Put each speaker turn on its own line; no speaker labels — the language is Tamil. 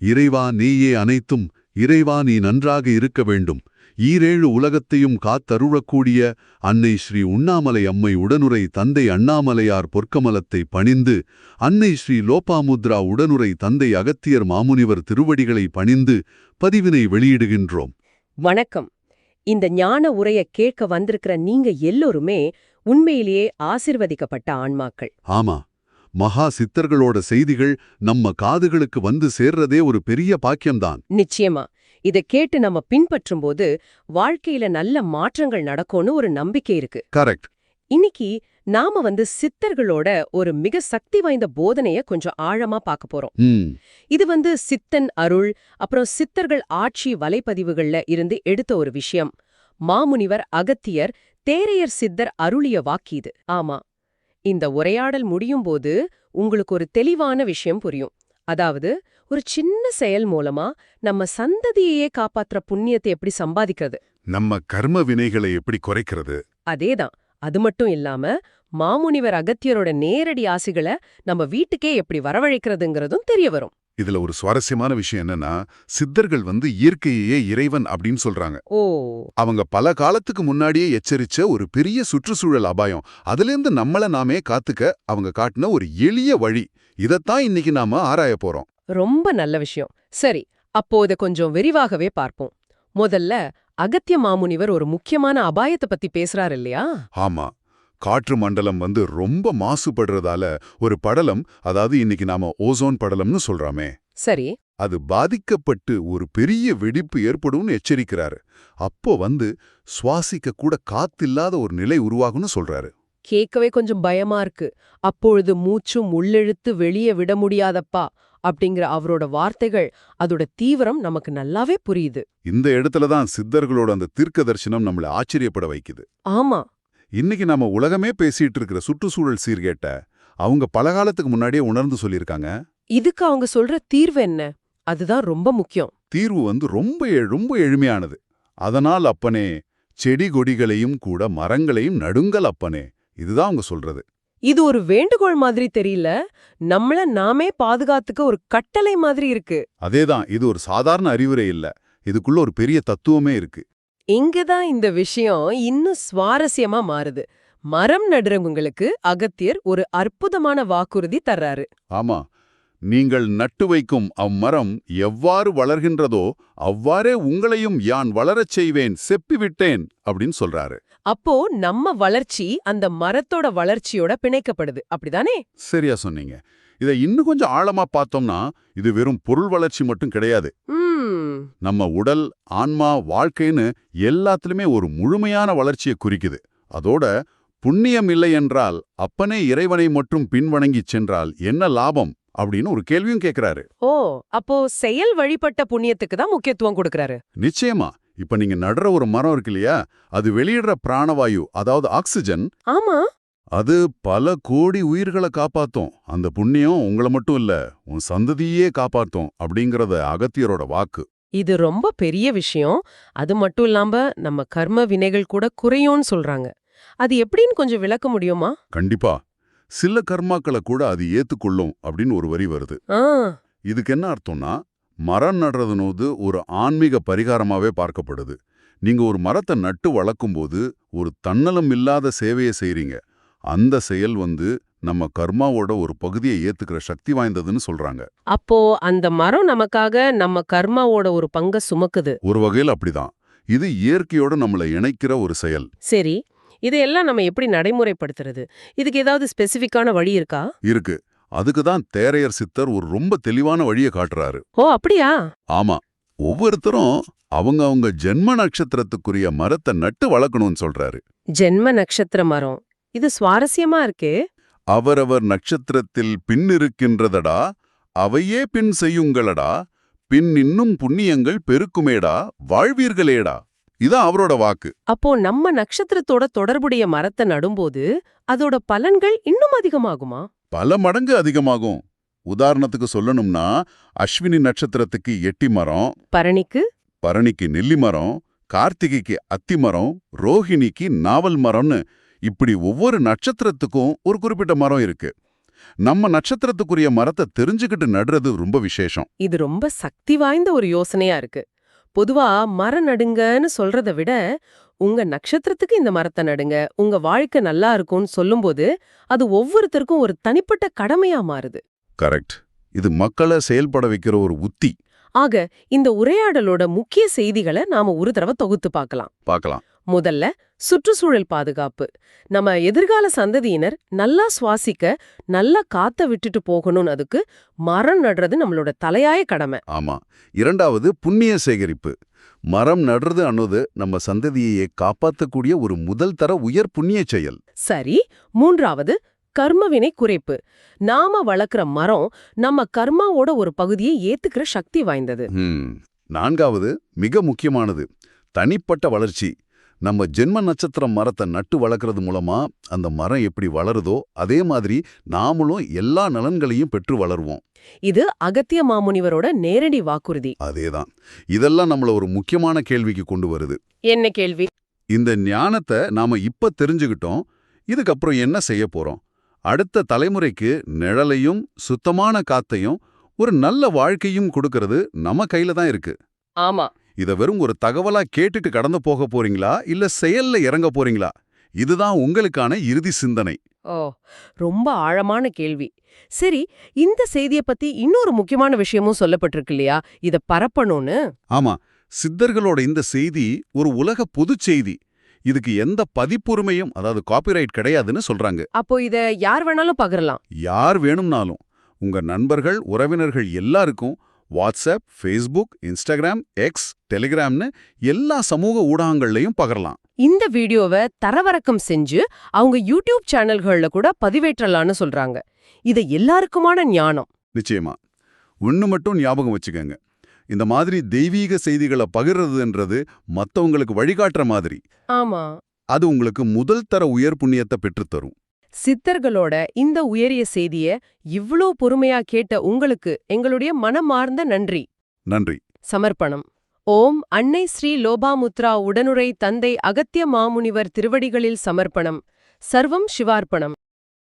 இறைவா நீயே அனைத்தும் இறைவா நீ நன்றாக இருக்க வேண்டும். ஈரேழு உலகத்தையும் காத்தருளக்கூடிய அன்னை ஸ்ரீ உண்ணாமலை அம்மை உடனுரை தந்தை அண்ணாமலையார் பொற்கமலத்தை பணிந்து அன்னை ஸ்ரீ லோபாமுத்ரா உடனுரை தந்தை அகத்தியர் மாமுனிவர் திருவடிகளை பணிந்து பதிவினை வெளியிடுகின்றோம்.
வணக்கம். இந்த ஞான உரைய கேட்க வந்திருக்கிற நீங்க எல்லோருமே உண்மையிலேயே ஆசிர்வதிக்கப்பட்ட ஆன்மாக்கள்.
ஆமா. மகா சித்தர்களோட செய்திகள் நம்ம காதுகளுக்கு வந்து சேர்றதே ஒரு பெரிய பாக்கியம்தான்.
நிச்சயமா. இத கேட்டு நம்ம பின்பற்றும்போது வாழ்க்கையில நல்ல மாற்றங்கள் நடக்கும்னு ஒரு நம்பிக்கை இருக்கு.
கரெக்ட்.
இன்னைக்கு நாம வந்து சித்தர்களோட ஒரு மிக சக்தி வாய்ந்த போதனைய கொஞ்சம் ஆழமா பார்க்க போறோம். இது வந்து சித்தன் அருள் அப்புறம் சித்தர்கள் ஆட்சி வலைப்பதிவுகள்ல இருந்து எடுத்த ஒரு விஷயம். மாமுனிவர் அகத்தியர் தேரையர் சித்தர் அருளிய வாக்கு இது. ஆமா. இந்த உரையாடல் முடியும் போது உங்களுக்கு ஒரு தெளிவான விஷயம் புரியும். அதாவது ஒரு சின்ன செயல் மூலமா நம்ம சந்ததியையே காப்பாத்துற புண்ணியத்தை எப்படி சம்பாதிக்கிறது?
நம்ம கர்ம வினைகளை எப்படி குறைக்கிறது?
அதேதான். அது மட்டும் இல்லாம மாமுனிவர் அகத்தியரோட நேரடி ஆசிகளை நம்ம வீட்டுக்கே எப்படி வரவழைக்கிறதுங்கிறதும் தெரிய வரும்.
இதுல ஒரு சுவாரஸ்யமான விஷயம் என்னன்னா சித்தர்கள் வந்து இயற்கையே இறைவன் அப்படின்னு சொல்றாங்க.
ஓ.
அவங்க பல காலத்துக்கு முன்னாடியே எச்சரிச்ச ஒரு பெரிய சுற்றுச்சூழல் அபாயம். அதிலிருந்து நம்மள நாமே காத்துக்க அவங்க காட்டின ஒரு எளிய வழி. இதத்தான் இன்னைக்கு நாம ஆராய போறோம்.
ரொம்ப நல்ல விஷயம். சரி அப்போ இத கொஞ்சம் விரிவாகவே பார்ப்போம். முதல்ல அகத்திய மாமுனிவர் ஒரு முக்கியமான அபாயத்தை பத்தி பேசுறாரு இல்லையா?
ஆமா. காற்று மண்டலம் வந்து ரொம்ப மாசுபடுறதால ஒரு படலம் அதாவது இன்னைக்கு நாம ஓசோன் படலம்னு சொல்றாமே.
சரி.
அது பாதிக்கப்பட்டு ஒரு பெரிய வெடிப்பு ஏற்படும்னு எச்சரிக்கிறாரு. அப்போ வந்து சுவாசிக்க கூட காத்தில்லாத ஒரு நிலை உருவாகும்னு சொல்றாரு.
கேட்கவே கொஞ்சம் பயமா இருக்கு. அப்பொழுது மூச்சும் உள்ளெழுத்து வெளியே விட முடியாதப்பா அப்படிங்கிற அவரோட வார்த்தைகள் அதோட தீவிரம் நமக்கு நல்லாவே புரியுது.
இந்த இடத்துல தான் சித்தர்களோட அந்த தீர்க்க தரிசனம் நம்மள ஆச்சரியப்பட வைக்குது.
ஆமா.
இன்னைக்கு நாம உலகமே பேசிட்டு இருக்கிற சுற்றுச்சூழல் சீர்கேட்ட அவங்க பல காலத்துக்கு முன்னாடியே உணர்ந்து சொல்லியிருக்காங்க.
இதுக்கு அவங்க சொல்ற தீர்வு என்ன? அதுதான் ரொம்ப முக்கியம்.
தீர்வு வந்து ரொம்ப ரொம்ப எளிமையானது. அதனால் அப்பனே செடி கொடிகளையும் கூட மரங்களையும் நடுங்கள் அப்பனே இதுதான் அவங்க சொல்றது.
இது ஒரு வேண்டுகோள் மாதிரி தெரியல. நம்மள நாமே பாதுகாத்துக்க ஒரு கட்டளை மாதிரி இருக்கு.
அதேதான் இது ஒரு சாதாரண அறிவுரை இல்ல. இதுக்குள்ள ஒரு பெரிய தத்துவமே இருக்கு.
இங்கதான் இந்த விஷயம் இன்னும் சுவாரஸ்யமா மாறுது. மரம் நடுறவங்களுக்கு அகத்தியர் ஒரு அற்புதமான வாக்குறுதி தர்றாரு.
ஆமா நீங்கள் நட்டு வைக்கும் அம்மரம் எவ்வாறு வளர்கின்றதோ அவ்வாறே உங்களையும் யான் வளரச் செய்வேன் செப்பிவிட்டேன் அப்படின்னு சொல்றாரு.
அப்போ நம்ம வளர்ச்சி அந்த மரத்தோட வளர்ச்சியோட பிணைக்கப்படுது. அப்படிதானே?
சரியா சொன்னீங்க. இதை இன்னும் கொஞ்சம் ஆழமா பார்த்தோம்னா இது வெறும் பொருள் வளர்ச்சி மட்டும் கிடையாது. நம்ம உடல் ஆன்மா வாழ்க்கைன்னு எல்லாத்துலயுமே ஒரு முழுமையான வளர்ச்சியை குறிக்குது. அதோட புண்ணியம் இல்லை என்றால் அப்பனே இறைவனை மட்டும் பின்வணங்கிச் சென்றால் என்ன லாபம்? அப்படின்னு ஒரு கேள்வியும் கேட்கிறாரு
ஓ அப்போ செயல் வழிபட்ட புண்ணியத்துக்கு தான் முக்கியத்துவம் கொடுக்கறாரு.
நிச்சயமா. இப்ப நீங்க நடுற ஒரு மரம் இருக்கு இல்லையா? அது வெளியிடுற பிராணவாயு அதாவது ஆக்சிஜன்
ஆமா.
அது பல கோடி உயிர்களை காப்பாத்தும். அந்த புண்ணியம் உங்களை மட்டும் இல்ல உன் சந்ததியே காப்பாத்தும் அப்படிங்கறத அகத்தியரோட வாக்கு.
இது ரொம்ப பெரிய விஷயம். அது மட்டும் இல்லாம நம்ம கர்ம வினைகள் கூட குறையும்னு சொல்றாங்க. அது எப்படின்னு கொஞ்சம் விளக்க முடியுமா?
கண்டிப்பா. சில கர்மாக்களை கூட அது ஏத்துக்கொள்ளும் அப்படின்னு ஒரு வரி வருது. இதுக்கு என்ன அர்த்தம்னா மரம் நடுறதுனோது ஒரு ஆன்மீக பரிகாரமாவே பார்க்கப்படுது. நீங்க ஒரு மரத்தை நட்டு வளர்க்கும்போது ஒரு தன்னலம் இல்லாத சேவையை செய்றீங்க. அந்த செயல் வந்து நம்ம கர்மாவோட ஒரு பகுதியை ஏத்துக்கிற சக்தி வாய்ந்ததுன்னு சொல்றாங்க.
அப்போ அந்த மரம் நமக்காக நம்ம கர்மாவோட ஒரு பங்க சுமக்குது.
ஒரு வகையில் அப்படிதான். இது இயற்கையோட நம்மளை இணைக்கிற ஒரு செயல்.
சரி இதையெல்லாம் நம்ம எப்படி நடைமுறைப்படுத்துறது? இதுக்கு ஏதாவது ஸ்பெசிஃபிக்கான வழி இருக்கா?
இருக்கு. அதுக்கு தான் தேரையர் சித்தர் ஒரு ரொம்ப தெளிவான வழியை காட்டுறாரு.
ஓ அப்படியா?
ஆமா. ஒவ்வொருத்தரும் அவங்க அவங்க ஜென்ம நட்சத்திரத்துக்குரிய மரத்தை நட்டு வளர்க்கணும்னு சொல்றாரு.
ஜென்ம நட்சத்திர மரம். இது சுவாரஸ்யமா இருக்கே?
அவரவர் நட்சத்திரத்தில் பின் இருக்கின்றதடா? அவையே பின் செய்யுங்களடா? பின் இன்னும் புண்ணியங்கள் பெருக்குமேடா? வாழ்வீர்களேடா? இதான் அவரோட வாக்கு.
அப்போ நம்ம நட்சத்திரத்தோட தொடர்புடைய மரத்தை நடும்போது அதோட பலன்கள் இன்னும் அதிகமாகுமா?
பல மடங்கு அதிகமாகும். உதாரணத்துக்கு சொல்லணும்னா அஸ்வினி நட்சத்திரத்துக்கு எட்டி மரம்
பரணிக்கு?
பரணிக்கு நெல்லி மரம் கார்த்திகைக்கு அத்தி மரம் ரோஹிணிக்கு நாவல் மரம்னு இப்படி ஒவ்வொரு நட்சத்திரத்துக்கும் ஒரு குறிப்பிட்ட மரம் இருக்கு. நம்ம நட்சத்திரத்துக்குரிய மரத்தை தெரிஞ்சுக்கிட்டு நடுறது ரொம்ப விசேஷம்.
இது ரொம்ப சக்தி வாய்ந்த ஒரு யோசனையா இருக்கு. பொதுவா மரம் நடுங்கன்னு சொல்றத விட உங்க நட்சத்திரத்துக்கு இந்த மரத்தை நடுங்க உங்க வாழ்க்கை நல்லா இருக்கும்னு சொல்லும்போது அது ஒவ்வொருத்தருக்கும் ஒரு தனிப்பட்ட கடமையா மாறுது.
கரெக்ட். இது மக்களை செயல்பட வைக்கிற ஒரு உத்தி.
ஆக இந்த உரையாடலோட முக்கிய செய்திகளை நாம ஒரு தடவை தொகுத்து பார்க்கலாம்.
பார்க்கலாம்.
முதல்ல சுற்றுச்சூழல் பாதுகாப்பு. நம்ம எதிர்கால சந்ததியினர் நல்லா சுவாசிக்க நல்லா காத்த விட்டுட்டு போகணும்னு அதுக்கு மரம் நடுறது நம்மளோட தலையாய கடமை.
ஆமா. இரண்டாவது புண்ணிய சேகரிப்பு. மரம் நடுறது அன்னது நம்ம சந்ததியை காப்பாற்றக்கூடிய ஒரு முதல் தர உயர் புண்ணிய செயல்.
சரி மூன்றாவது கர்மவினை குறைப்பு. நாம வளர்க்குற மரம் நம்ம கர்மாவோட ஒரு பகுதியை ஏத்துக்கிற சக்தி வாய்ந்தது.
நான்காவது மிக முக்கியமானது தனிப்பட்ட வளர்ச்சி. நம்ம ஜென்ம நட்சத்திரம் மரத்தை நட்டு வளர்க்கறது மூலமா அந்த மரம் எப்படி வளருதோ அதே மாதிரி நாமளும் எல்லா நலன்களையும் பெற்று வளருவோம்.
இது அகத்திய மாமுனிவரோட நேரடி வாக்குறுதி.
அதேதான். இதெல்லாம் நம்மள ஒரு முக்கியமான கேள்விக்கு கொண்டு வருது.
என்ன கேள்வி?
இந்த ஞானத்தை நாம இப்ப தெரிஞ்சுக்கிட்டோம் இதுக்கப்புறம் என்ன செய்ய போறோம்? அடுத்த தலைமுறைக்கு நிழலையும் சுத்தமான காத்தையும் ஒரு நல்ல வாழ்க்கையும் கொடுக்கறது நம்ம கையில தான் இருக்கு.
ஆமா.
இத வெறும் ஒரு தகவலா கேட்டுட்டு கடந்து போக போறீங்களா? இல்ல செயல்ல இறங்க போறீங்களா? இதுதான் உங்களுக்கான இறுதி சிந்தனை.
ஓ ரொம்ப ஆழமான கேள்வி. சரி இந்த செய்திய பத்தி இன்னொரு முக்கியமான விஷயமும் சொல்லப்பட்டிருக்கு இல்லையா? இத பரப்பணும்னு?
ஆமா சித்தர்களோட இந்த செய்தி ஒரு உலக பொதுச் செய்தி. இதுக்கு எந்த பதிப்புரிமையும் அதாவது காப்பிரைட் கிடையாதுன்னு சொல்றாங்க.
அப்போ இத யார் வேணாலும் பகிரலாம்.
யார் வேணும்னாலும் உங்க நண்பர்கள் உறவினர்கள் எல்லாருக்கும் வாட்ஸ்அப் ஃபேஸ்புக் இன்ஸ்டாகிராம் எக்ஸ் டெலிகிராம்னு எல்லா சமூக ஊடகங்கள்லையும் பகரலாம்.
இந்த வீடியோவை தரவிறக்கம் செஞ்சு அவங்க யூடியூப் சேனல்கள்ல கூட பதிவேற்றலாம்னு சொல்றாங்க. இத எல்லாருக்குமான ஞானம்.
நிச்சயமா. ஒண்ணு மட்டும் ஞாபகம் வச்சுக்கோங்க. இந்த மாதிரி தெய்வீக செய்திகளை பகிர்றதுன்றது மத்தவங்களுக்கு வழிகாட்டுற மாதிரி.
ஆமா.
அது உங்களுக்கு முதல் தர உயர் புண்ணியத்தை பெற்றுத்தரும்.
சித்தர்களோட இந்த உயரிய செய்திய இவ்ளோ பொறுமையா கேட்ட உங்களுக்கு எங்களுடைய மனமார்ந்த நன்றி.
நன்றி.
சமர்ப்பணம். ஓம் அன்னை ஸ்ரீ லோபாமுத்ரா உடனுரை தந்தை அகத்திய மாமுனிவர் திருவடிகளில் சமர்ப்பணம். சர்வம் சிவார்ப்பணம்.